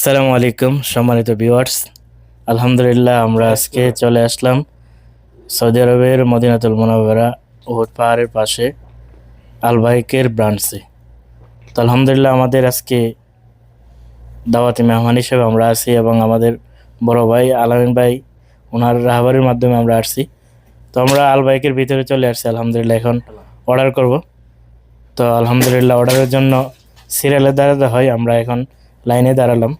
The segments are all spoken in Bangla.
আসসালামু আলাইকুম, সম্মানিত ভিউয়ার্স আলহামদুলিল্লাহ, আমরা আজকে চলে আসলাম সৌদি আরবের মদিনাতুল মোনাবেরা উহুদ পাহাড়ের পাশে আলবাইকের ব্রাঞ্চে। তো আলহামদুলিল্লাহ, আমাদের আজকে দাওয়াতি মেহমান হিসেবে আমরা আছি এবং আমাদের বড় ভাই আলামিন ভাই ওনার রাহাবারের মাধ্যমে আমরা আসছি। তো আমরা আলবাইকের ভিতরে চলে আসছি, আলহামদুলিল্লাহ, এখন অর্ডার করব। তো আলহামদুলিল্লাহ অর্ডারের জন্য সিরিয়ালে দাঁড়াতে হয়, আমরা এখন লাইনে দাঁড়ালাম।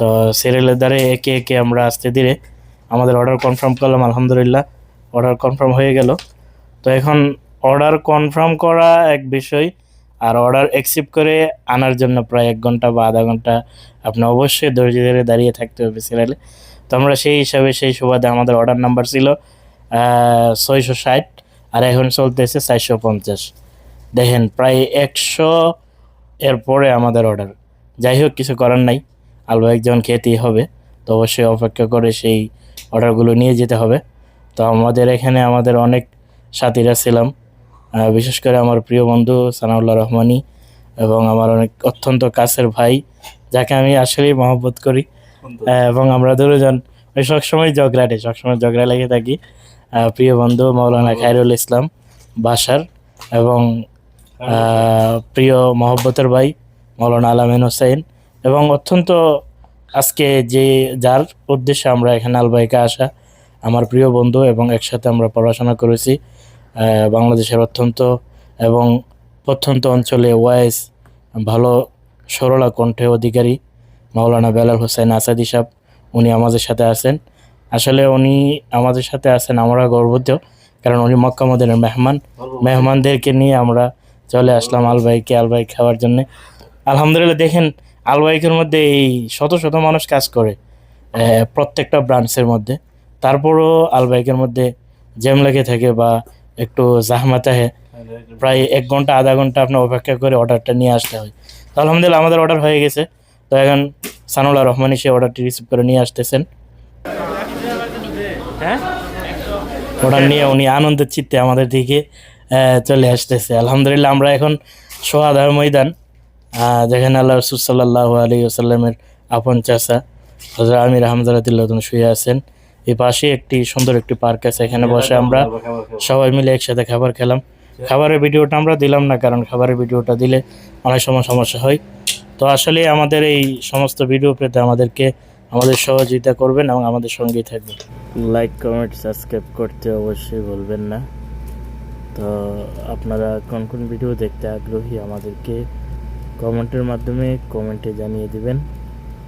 তো সিরিয়ালের দ্বারে একে একে আমরা আস্তে ধীরে আমাদের অর্ডার কনফার্ম করলাম, আলহামদুলিল্লাহ। অর্ডার কনফার্ম হয়ে গেল। তো এখন অর্ডার কনফার্ম করা এক বিষয়, আর অর্ডার অ্যাকসেপ্ট করে আনার জন্য প্রায় এক ঘণ্টা বা আধা ঘণ্টা আপনি অবশ্যই ধৈর্য ধরে দাঁড়িয়ে থাকতে হবে সিরিয়ালে তো আমরা সেই হিসাবে সেই সুবাদে আমাদের অর্ডার নাম্বার ছিল ছয়শো ষাট, আর এখন চলতেছে চারশো পঞ্চাশ। দেখেন, প্রায় একশো এর পরে আমাদের অর্ডার যাই হোক, কিছু করার নাই। আলু একজন খেতেই হবে তো অবশ্যই অপেক্ষা করে সেই অর্ডারগুলো নিয়ে যেতে হবে। তো আমাদের এখানে আমাদের অনেক সাথীরা ছিলাম বিশেষ করে আমার প্রিয় বন্ধু সানাউল্লাহ রহমানি এবং আমার অনেক অত্যন্ত কাছের ভাই যাকে আমি আসলেই মহব্বত করি। এবং আমরা দুজন সবসময় ঝগড়াটে সবসময় ঝগড়া লেগে থাকি। প্রিয় বন্ধু মৌলানা খায়রুল ইসলাম বাসার এবং প্রিয় মহব্বতের ভাই মৌলানা আলামিন হোসেন। এবং অত্যন্ত আজকে যে যার উদ্দেশ্যে আমরা এখানে আলবাইকে আসা আমার প্রিয় বন্ধু এবং একসাথে আমরা পড়াশোনা করেছি বাংলাদেশের অত্যন্ত এবং প্রত্যন্ত অঞ্চলে ওয়াইস ভালো সরলা কণ্ঠে অধিকারী মাওলানা বেলাল হোসেন আসাদি সাহেব উনি আমাদের সাথে আছেন। আসলে উনি আমাদের সাথে আছেন আমরা গর্বিত কারণ উনি মক্কা মদিনের মেহমান। মেহমানদেরকে নিয়ে আমরা চলে আসলাম আলবাইকে আলবাই খাওয়ার জন্য। আলহামদুলিল্লাহ দেখেন আলবাইকের মধ্যে এই শত শত মানুষ কাজ করে প্রত্যেকটা ব্রাঞ্চের মধ্যে। তারপরও আলবাইকের মধ্যে জ্যাম লেগে থাকে বা একটু জাহমাত আহে প্রায় এক ঘণ্টা, আধা ঘণ্টা আপনার অপেক্ষা করে অর্ডারটা নিয়ে আসতে হয়। তো আলহামদুলিল্লাহ আমাদের অর্ডার হয়ে গেছে। তো এখন সানুল্লাহ রহমানি সে অর্ডারটি রিসিভ করে নিয়ে আসতেছেন। হ্যাঁ? অর্ডার নিয়ে উনি আনন্দের চিত্তে আমাদের দিকে চলে আসতেছে। আলহামদুলিল্লাহ আমরা এখন সোহাদার ময়দান। যেখানে আল্লাহ রসুল সাল্লাহ আলী আসাল্লামের আপন চাষা হজরত আমির আহমদুল্লাহ শুয়ে আছেন। এই পাশে একটি সুন্দর একটি পার্ক আছে এখানে বসে আমরা সবাই মিলে একসাথে খাবার খেলাম। খাবারের ভিডিওটা আমরা দিলাম না কারণ খাবারের ভিডিওটা দিলে অনেক সময় সমস্যা হয়। তো আসলে আমাদের এই সমস্ত ভিডিও পেতে আমাদেরকে আমাদের সহযোগিতা করবেন এবং আমাদের সঙ্গেই থাকবেন। লাইক কমেন্ট সাবস্ক্রাইব করতে অবশ্যই বলবেন না। তো আপনারা কোন কোন ভিডিও দেখতে আগ্রহী আমাদেরকে কমেন্টের মাধ্যমে কমেন্টে জানিয়ে দিবেন।